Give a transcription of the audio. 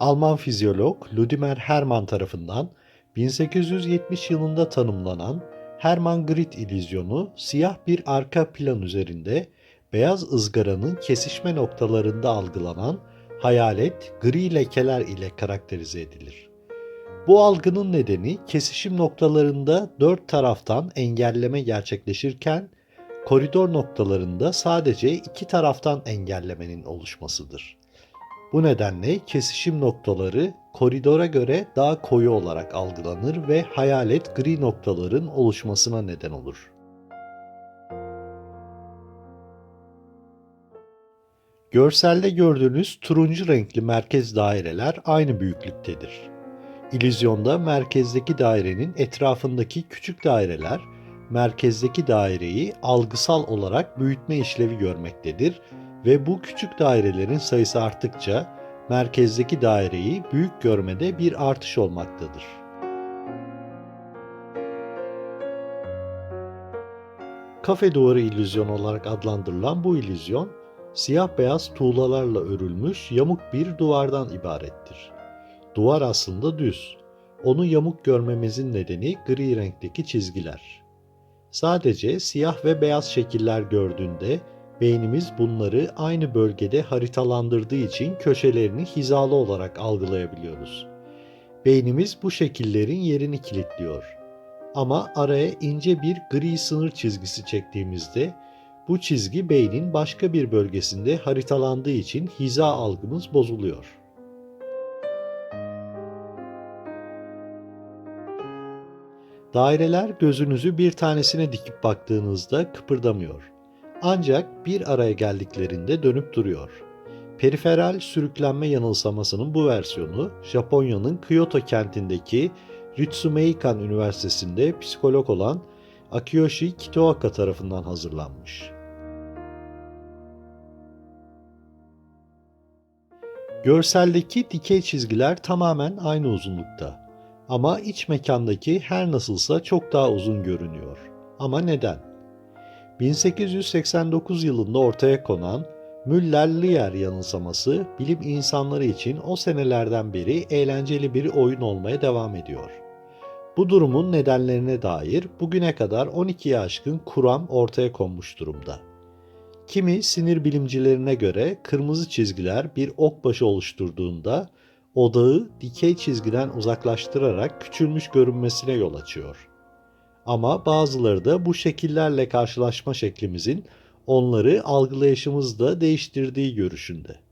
Alman fizyolog Ludimer Hermann tarafından 1870 yılında tanımlanan Hermann grid illüzyonu siyah bir arka plan üzerinde beyaz ızgaranın kesişme noktalarında algılanan hayalet gri lekeler ile karakterize edilir. Bu algının nedeni kesişim noktalarında dört taraftan engelleme gerçekleşirken koridor noktalarında sadece iki taraftan engellemenin oluşmasıdır. Bu nedenle kesişim noktaları koridora göre daha koyu olarak algılanır ve hayalet gri noktaların oluşmasına neden olur. Görselde gördüğünüz turuncu renkli merkez daireler aynı büyüklüktedir. İllüzyonda merkezdeki dairenin etrafındaki küçük daireler merkezdeki daireyi algısal olarak büyütme işlevi görmektedir ve bu küçük dairelerin sayısı arttıkça merkezdeki daireyi büyük görmede bir artış olmaktadır. Kafe duvarı illüzyonu olarak adlandırılan bu illüzyon, siyah beyaz tuğlalarla örülmüş yamuk bir duvardan ibarettir. Duvar aslında düz. Onu yamuk görmemizin nedeni gri renkteki çizgiler. Sadece siyah ve beyaz şekiller gördüğünde beynimiz bunları aynı bölgede haritalandırdığı için köşelerini hizalı olarak algılayabiliyoruz. Beynimiz bu şekillerin yerini kilitliyor. Ama araya ince bir gri sınır çizgisi çektiğimizde bu çizgi beynin başka bir bölgesinde haritalandığı için hiza algımız bozuluyor. Daireler gözünüzü bir tanesine dikip baktığınızda kıpırdamıyor. Ancak bir araya geldiklerinde dönüp duruyor. Periferal sürüklenme yanılsamasının bu versiyonu Japonya'nın Kyoto kentindeki Ritsumeikan Üniversitesi'nde psikolog olan Akiyoshi Kitoaka tarafından hazırlanmış. Görseldeki dikey çizgiler tamamen aynı uzunlukta. Ama iç mekandaki her nasılsa çok daha uzun görünüyor. Ama neden? 1889 yılında ortaya konan Müller-Lyer yanılsaması bilim insanları için o senelerden beri eğlenceli bir oyun olmaya devam ediyor. Bu durumun nedenlerine dair bugüne kadar 12'ye aşkın kuram ortaya konmuş durumda. Kimi sinir bilimcilerine göre kırmızı çizgiler bir ok başı oluşturduğunda odağı dikey çizgiden uzaklaştırarak küçülmüş görünmesine yol açıyor. Ama bazıları da bu şekillerle karşılaşma şeklimizin onları algılayışımızda değiştirdiği görüşünde.